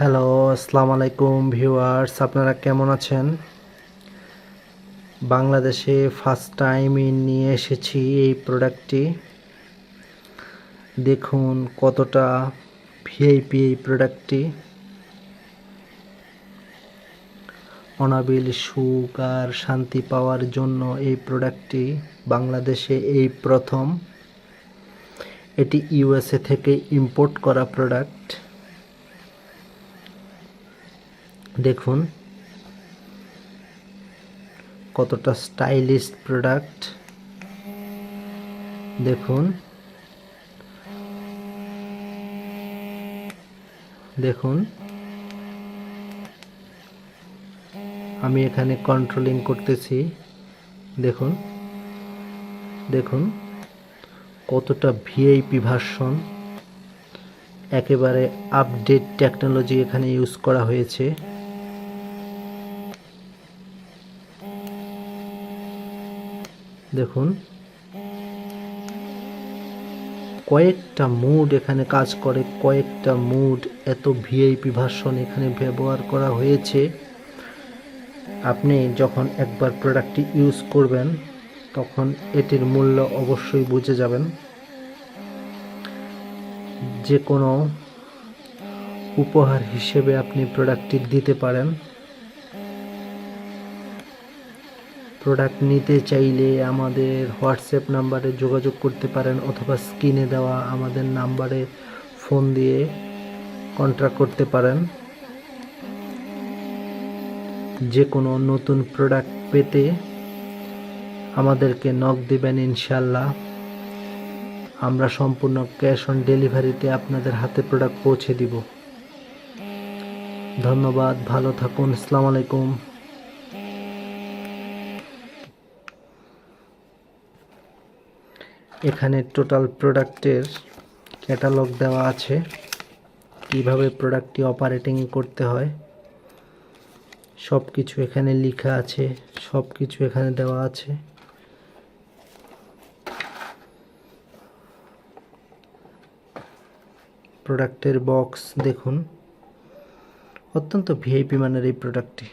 Hello আসসালামু আলাইকুম viewers আপনারা কেমন আছেন? বাংলাদেশে ফার্স্ট টাইম নিয়ে এসেছি এই প্রোডাক্টটি দেখুন কতটা ভিআইপি এই প্রোডাক্টটি অনাবিল সুখ আর শান্তি পাওয়ার জন্য এই প্রোডাক্টটি বাংলাদেশে এই প্রথম। এটি ইউএসএ থেকে ইম্পোর্ট করা প্রোডাক্ট দেখুন। কতটা স্টাইলিশ প্রোডাক্ট। দেখুন। দেখুন। আমি এখানে কন্ট্রোলিং করতেছি। দেখুন। দেখুন। কতটা ভিআইপি ভার্সন একেবারে আপডেট টেকনোলজি এখানে ইউজ করা হয়েছে। দেখুন। কয়েকটা মুড এখানে কাজ করে, কয়েকটা মুড এত ভিআইপি ভার্সন এখানে ব্যবহার করা হয়েছে। আপনি যখন একবার প্রোডাক্টটি ইউজ করবেন, তখন এটির মূল্য অবশ্যই বুঝে যাবেন। যে কোনো উপহার হিসেবে আপনি প্রোডাক্টটি দিতে পারেন। প্রোডাক্ট নিতে চাইলে আমাদের হোয়াটসঅ্যাপ নাম্বারে যোগাযোগ করতে পারেন অথবা স্ক্রিনে দেওয়া আমাদের নাম্বারে ফোন দিয়ে কন্ট্যাক্ট করতে পারেন। যে কোনো নতুন প্রোডাক্ট পেতে আমাদেরকে নক দেবেন ইনশাল্লাহ আমরা সম্পূর্ণ ক্যাশ অন ডেলিভারিতে আপনাদের হাতে প্রোডাক্ট পৌঁছে দিব। ধন্যবাদ, ভালো থাকুন, আসসালামু আলাইকুম। এখানে টোটাল প্রোডাক্টের ক্যাটালগ দেওয়া আছে। কীভাবে প্রোডাক্টটি অপারেটিং করতে হয় সব কিছু এখানে লেখা আছে সব কিছু এখানে দেওয়া আছে। প্রোডাক্টের বক্স দেখুন। অত্যন্ত ভিআইপি মানের এই প্রোডাক্টটি